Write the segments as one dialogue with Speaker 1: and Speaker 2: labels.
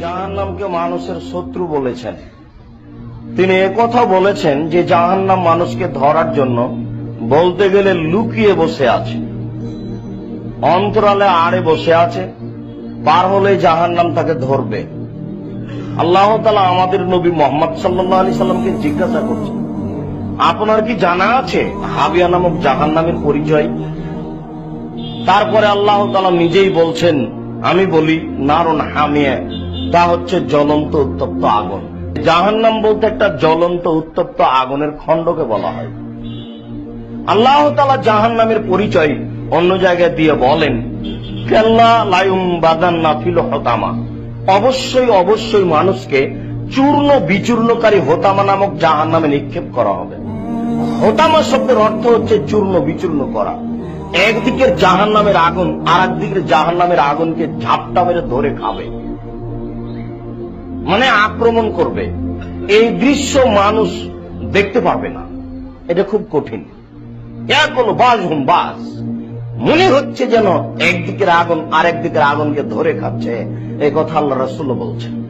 Speaker 1: জাহান্নামকে মানুষের শত্রু বলেছেন। তিনি কথা বলেছেন যে জাহান্নাম মানুষকে ধরার জন্য বলতে গেলে লুকিয়ে বসে আছে। অন্তরালে আড়ে বসে আছে, পার হলে জাহান্নাম তাকে ধরবে। আল্লাহ তালা আমাদের নবী মোহাম্মদ সাল্লাহ আলি সাল্লামকে জিজ্ঞাসা করছেন, আপনার কি জানা আছে হাবিয়া নামক জাহান্নামের পরিচয়? তারপরে আল্লাহ তালা নিজেই বলছেন, আমি বলি নারণ হামিয়া। তা হচ্ছে জ্বলন্ত উত্তপ্ত আগুন। জাহান্নাম বলতে একটা জ্বলন্ত উত্তপ্ত আগুনের খণ্ডকে বলা হয়। আল্লাহ তালা জাহান্নামের পরিচয় অন্য জায়গায় দিয়ে বলেন অবশ্যই অবশ্যই মানুষকে চূর্ণ বিচূর্ণকারী হোতামা নামক জাহান নামে নিক্ষেপ করা হবে। হোতামা শব্দের অর্থ হচ্ছে চূর্ণ বিচূর্ণ করা। একদিকের জাহান নামের আগুন আর একদিকের জাহান নামের আগুনকে ঝাপটা মেরে ধরে খাবে। মানে আক্রমণ করবে। এই দৃশ্য মানুষ দেখতে পারবে না। এটা খুব কঠিন। বাস হুম বাস মনে হচ্ছে যেন একদিকের আগুন আর একদিকের আগুনকে ধরে খাচ্ছে। এই কথা আল্লাহ রসুল বলছেন।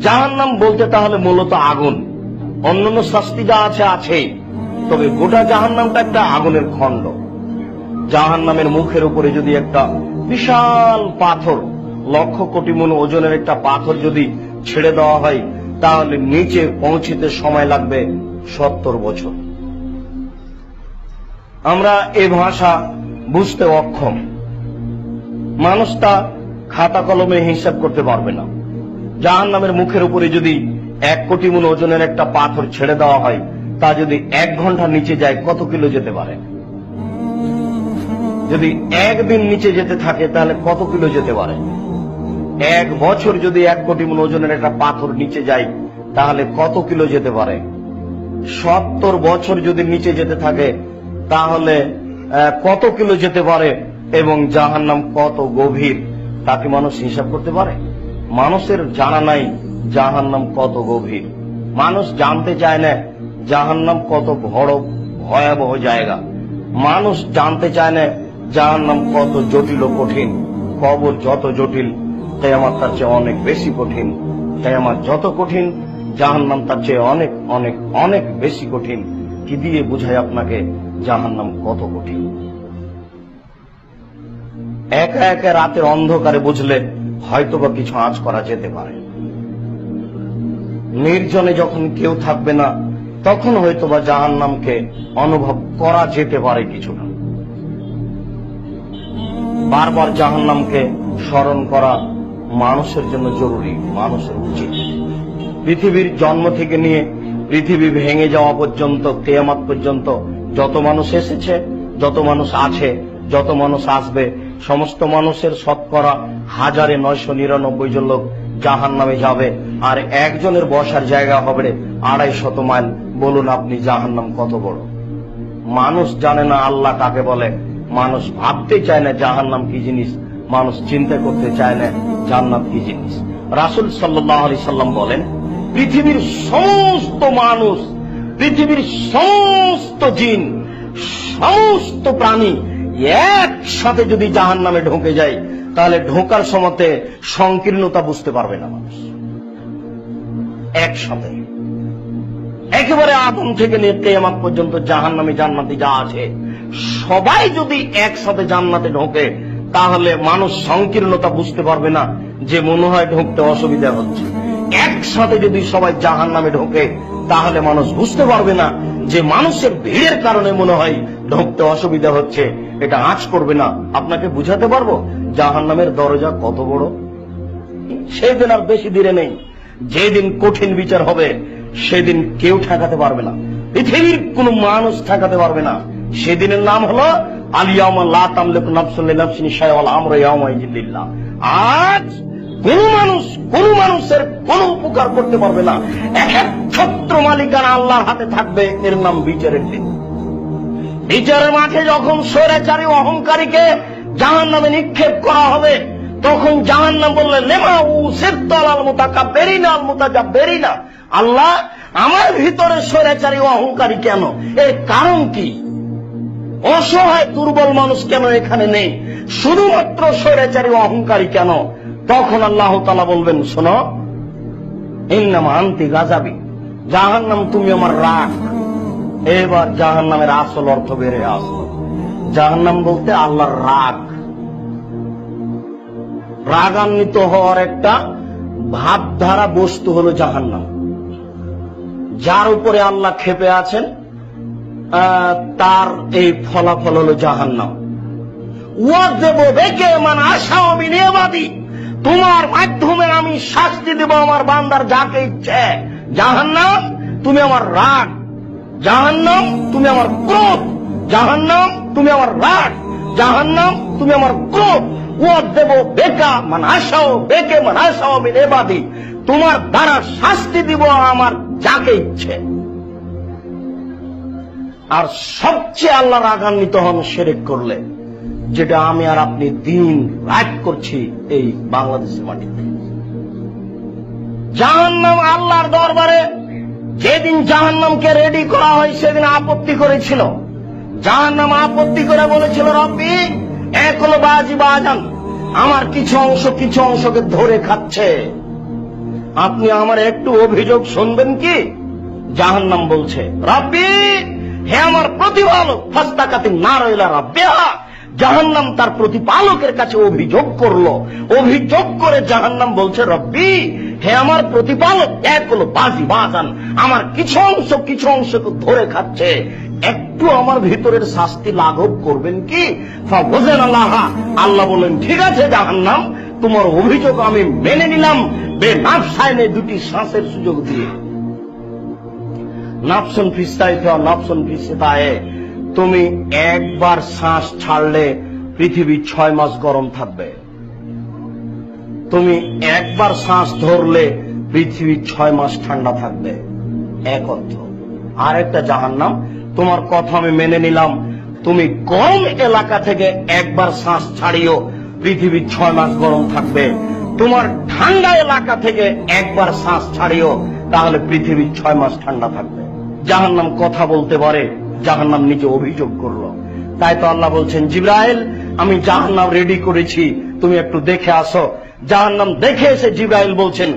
Speaker 1: জাহান্নাম বলতে তাহলে মূলত আগুন। অন্যান্য শাস্তি যা আছে, আছেই। তবে গোটা জাহান্নামটা একটা আগুনের খণ্ড। জাহান্নামের মুখের উপরে যদি একটা বিশাল পাথর লক্ষ কোটি মন ওজনের একটা পাথর যদি ছেড়ে দেওয়া হয়, তাহলে নিচে পৌঁছিতে সময় লাগবে সত্তর বছর। আমরা এ ভাষা বুঝতে অক্ষম। মানুষটা খাতা কলমে হিসাব করতে পারবে না। জাহান নামের মুখের উপরে যদি এক কোটি মন ওজনের একটা পাথর ছেড়ে দেওয়া হয়, তা যদি এক ঘণ্টা নিচে যায়, কত কিলো যেতে পারে? যদি একদিন নিচে যেতে থাকে, তাহলে কত কিলো যেতে পারে? এক বছর যদি এক কোটি মন ওজনের একটা পাথর নিচে যায়, তাহলে কত কিলো যেতে পারে? সত্তর বছর যদি নিচে যেতে থাকে, তাহলে কত কিলো যেতে পারে এবং জাহান্নাম কত গভীর তাকে মানুষ হিসাব করতে পারে? মানুষের জানা নাই জাহান্নাম কত গভীর। মানুষ জানতে চায় না জাহান্নাম কত বড়, ভয়াবহ জায়গা। মানুষ জানতে চায় না জাহান্নাম কত জটিল ও কঠিন। কবর যত জটিল তাই আমার তার চেয়ে অনেক বেশি কঠিন। তাই আমার যত কঠিন, জাহান্নাম তার চেয়ে অনেক অনেক অনেক বেশি কঠিন। কি দিয়ে বুঝায় আপনাকে জাহান্নাম কত কঠিন? একা একা রাতের অন্ধকারে বুঝলে হয়তোবা কিছু আঁচ করা যেতে পারে। নির্জনে যখন কেউ থাকবে না, তখন হয়তোবা জাহান্নামকে অনুভব করা যেতে পারে কিছুটা বারবার জাহান্নামকে স্মরণ করা মানুষের জন্য জরুরি, মানুষের উচিত। পৃথিবীর জন্ম থেকে নিয়ে পৃথিবী ভেঙে যাওয়া পর্যন্ত, কেয়ামাত পর্যন্ত যত মানুষ এসেছে, যত মানুষ আছে, যত মানুষ আসবে, সমস্ত মানুষের শতকরা হাজারে নয়শো নিরানব্বই জন লোক জাহান নামে যাবে, আর একজনের বসার জায়গা হবে আড়াই শত মাইল। বলুন আপনি জাহান নাম কত বড়? মানুষ জানে না, আল্লাহ কাকে বলে। মানুষ ভাবতে চায় না জাহান নাম কি জিনিস। মানুষ চিন্তা করতে চায় না জান্নাত কি জিনিস। রাসুল সাল্লাহ আলি সাল্লাম বলেন, পৃথিবীর সমস্ত মানুষ, পৃথিবীর সমস্ত জিন, সমস্ত প্রাণী একসাথে যদি জাহান নামে ঢোকে যায়, তাহলে ঢোকার সময়তে সংকীর্ণতা বুঝতে পারবে না মানুষ। একসাথে। একেবারে আদম থেকে নিয়ে কেয়ামাত পর্যন্ত জাহান নামে জান্নাতি যা আছে, সবাই যদি একসাথে জান্নাতে ঢোকে তাহলে মানুষ সংকীর্ণতা বুঝতে পারবে না যে মনে হয় ঢুকতে অসুবিধা হচ্ছে। একসাথে যদি সবাই জাহান নামে ঢোকে, তাহলে মানুষ বুঝতে পারবে না যে মানুষের ভিড়ের কারণে মনে হয় ঢুকতে অসুবিধা হচ্ছে। এটা আঁচ করবে না। আপনাকে বুঝাতে পারব? জাহান নামের দরজা কত বড়? সেদিন আর বেশি দিনে নেই। যেদিন কঠিন বিচার হবে, সেদিন কেউ ঠেকাতে পারবে না। পৃথিবীর কোন মানুষ ঠেকাতে পারবে না। সেদিনের নাম হলো আজ কোন মানুষ, কোন মানুষের কোন উপকার করতে পারবে না। ছত্র মালিকানা আল্লাহর হাতে থাকবে, এর নাম বিচারের দিন। বিচারের মাঠে যখন অহংকারীকে জাহান নামে নিক্ষেপ করা হবে, তখন জাহান নাম বললে, নেমা উ সেদ্দাল মোতাকা, বেরি না মোতাকা, বেরি না। আল্লাহ, আমার ভিতরে স্বৈরাচারী অহংকারী কেন? এর কারণ কি? অসহায় দুর্বল মানুষ কেন এখানে নেই? শুধুমাত্র স্বৈরাচারী অহংকারী কেন? তখন আল্লাহ তালা বলবেন, শোনো, ইন্নাম আন্তি গাজাবি জাহান্নাম তুমি আমার রাগ। এবার জাহান্নামের আসল অর্থ বেড়ে আসলো। জাহান্নাম বলতে আল্লাহর রাগ। রাগান্বিত হওয়ার একটা ভাবধারা বস্তু হলো জাহান্নাম। যার উপরে আল্লাহ খেপে আছেন তার এই ফলাফল হলো জাহান্নাম। ওয়াদেব বেকে মান আশা অবিনিয়বাদী তোমার মাধ্যমে আমি শাস্তি দেব আমার বান্দার যাকে ইচ্ছে। তুমি আমার রাগ। তুমি আমার ক্রোধ। তুমি আমার রাগ। তুমি আমার ক্রোধ। ও দেব বেকা আশাও বেকে আশাও তোমার দ্বারা শাস্তি দিব আমার যাকে ইচ্ছে। আর সবচেয়ে আল্লাহ রাগান্বিত হন সেরেক করলে, যেটা আমি আর আপনি দিন রাত করছি এই বাংলাদেশের মাটিতে। জাহান্নাম আল্লাহর দরবারে যেদিন জাহান্নামকে রেডি করা হয়, সেদিন আপত্তি করেছিল। জাহান্নাম আপত্তি করে বলেছিল, রব্বি হলো বাজি বাজান। আমার কিছু অংশ কিছু অংশকে ধরে খাচ্ছে। আপনি আমার একটু অভিযোগ শুনবেন কি? জাহান্নাম বলছে, রাব্বি হে আমার প্রতিপালক ফাস্তাকাতি না রইলা রাব্বিয়া জাহান্নাম তার প্রতিপালকের কাছে অভিযোগ করল। অভিযোগ করে জাহান্নাম বলছে, রব্বি, হে আমার প্রতিপালক, এক হলো বাজি বাজান, আমার কিছু অংশ, কিছু অংশকে ধরে খাচ্ছে। একটু আমার ভিতরের শাস্তি লাঘব করবেন কি? আল্লাহ বলেন ঠিক আছে জাহান্নাম, তোমার অভিযোগ আমি মেনে নিলাম। বে নাফসায়নে দুটি শ্বাসের সুযোগ দিয়ে। নাফসন ফিস্তাইতে নাফসন ফিস্তায়। তুমি একবার শ্বাস ছাড়লে পৃথিবী ছয় মাস গরম থাকবে। তুমি একবার শ্বাস ধরলে পৃথিবী ছয় মাস ঠান্ডা থাকবে। এক অর্থ। আর একটা জাহান্নাম, তোমার কথা আমি মেনে নিলাম। তুমি গরম এলাকা থেকে একবার শ্বাস ছাড়িও পৃথিবী ছয় মাস গরম থাকবে। তোমার ঠান্ডা এলাকা থেকে একবার শ্বাস ছাড়িও, তাহলে পৃথিবী ছয় মাস ঠান্ডা থাকবে। জাহান্নাম কথা বলতে পারে, জাহান্নাম নিজে অভিযোগ করল। তাই তো আল্লাহ বলছেন, জিব্রাইল, আমি জাহান্নাম রেডি করেছি, তুমি একটু দেখে আসো। জাহান্নাম দেখে এসে জিব্রাইল বলছেন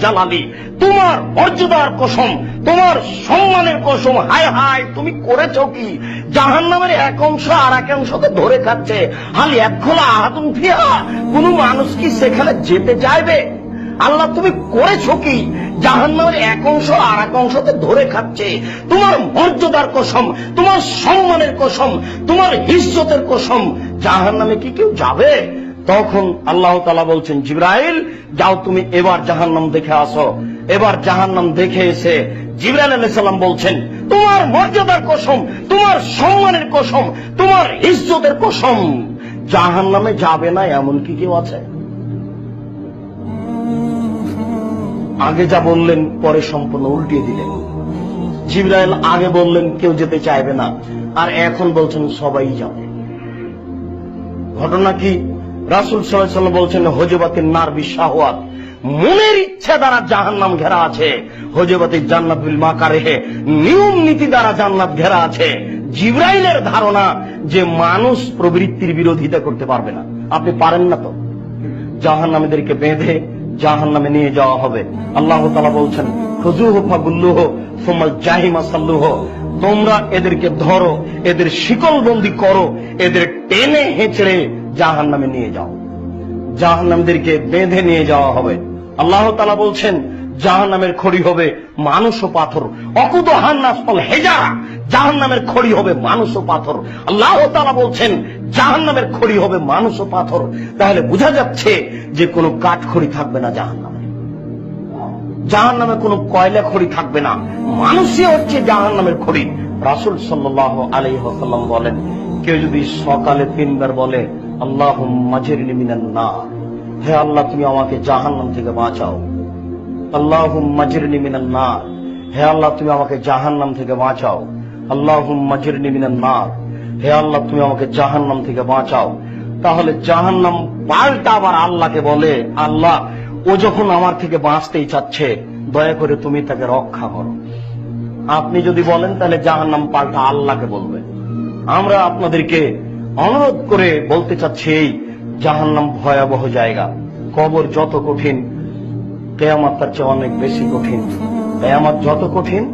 Speaker 1: জালালি, তোমার মর্যাদার কসম, তোমার সম্মানের কসম, হায় হায়, তুমি করেছ কি? জাহান্নামের এক অংশ আর এক অংশকে ধরে খাচ্ছে। হালি এক খোলা আহাতুন ফিহা, কোন মানুষ কি সেখানে যেতে চাইবে? আল্লাহ, তুমি করেছ কি? জাহান্নামের এক অংশ আর এক অংশতে ধরে খাচ্ছে। তোমার মর্যাদার কসম, তোমার সম্মানের কসম, তোমার ইজ্জতের কসম, জাহান্নামে কি কেউ যাবে? তখন আল্লাহ তালা বলছেন, জিব্রাইল, যাও তুমি এবার জাহান্নাম দেখে আসো। এবার জাহান্নাম দেখে এসে জিব্রাইল আলাইহিস সালাম বলছেন, তোমার মর্যাদার কসম, তোমার সম্মানের কসম, তোমার ইজ্জতের কসম, জাহান্নামে যাবে না এমন কি কেউ আছে? আগে যা বললেন পরে সম্পূর্ণ উল্টিয়ে দিলেন। জিব্রাইল আগে বললেন, কেউ যেতে চাইবে না। আর এখন বলছেন, সবাই যাবে। ঘটনা কি? রাসুল সাল্লাম বলছেন হজবাতির নার বিশ্বাহাত মনের ইচ্ছা দ্বারা জাহান্নাম ঘেরা আছে। হজবাতির জান্নাত বিল মাকারেহে নিয়ম নীতি দ্বারা জান্নাত ঘেরা আছে। জিব্রাইলের ধারণা যে মানুষ প্রবৃত্তির বিরোধিতা করতে পারবে না। আপনি পারেন না তো? জাহান জাহান্নামীদেরকে বেঁধে জাহান নামে নিয়ে যাওয়া হবে। আল্লাহ তালা বলছেন খুজুহ ফাগুল্লুহ সোমাল জাহিমা সাল্লুহ, তোমরা এদেরকে ধরো, এদের শিকল বন্দি করো, এদের টেনে হেঁচড়ে জাহান নামে নিয়ে যাও। জাহান নামদেরকে বেঁধে নিয়ে যাওয়া হবে। আল্লাহ তালা বলছেন জাহান নামের খড়ি হবে মানুষ ও পাথর অকুত হান্নাসল হেজারা জাহান নামের খড়ি হবে মানুষ ও পাথর। আল্লাহ তালা বলছেন জাহান নামের খড়ি হবে মানুষ ও পাথর। তাহলে বোঝা যাচ্ছে যে কোনো কাঠ খড়ি থাকবে না জাহান নামে জাহান নামে কোনো কয়লা খড়ি থাকবে না। মানুষই হচ্ছে জাহান নামের খড়ি। রাসুল সাল্লাহ আলী হাসাল্লাম বলেন, কেউ যদি সকালে তিনবার বলে আল্লাহ মাঝের নিমিনান না হে আল্লাহ, তুমি আমাকে জাহান নাম থেকে বাঁচাও। আল্লাহ মাঝের নিমিনান না হে আল্লাহ, তুমি আমাকে জাহান নাম থেকে বাঁচাও। আল্লাহ মাঝের নিমিনান না হে আল্লাহ, তুমি আমাকে জাহান নাম থেকে বাঁচাও। তাহলে জাহান নাম পাল্টা আবার আল্লাহকে বলে, আল্লাহ, ও যখন আমার থেকে বাঁচতেই চাচ্ছে, দয়া করে তুমি তাকে রক্ষা করো। আপনি যদি বলেন, তাহলে জাহান নাম পাল্টা আল্লাহকে বলবে। আমরা আপনাদেরকে অনুরোধ করে বলতে চাচ্ছি এই জাহান্নাম ভয়াবহ জায়গা। কবর যত কঠিন, কেয়ামত তার চেয়ে অনেক বেশি কঠিন। কেয়ামত যত কঠিন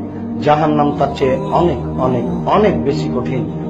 Speaker 1: জাহান্নাম তার চেয়ে অনেক অনেক অনেক বেশি কঠিন।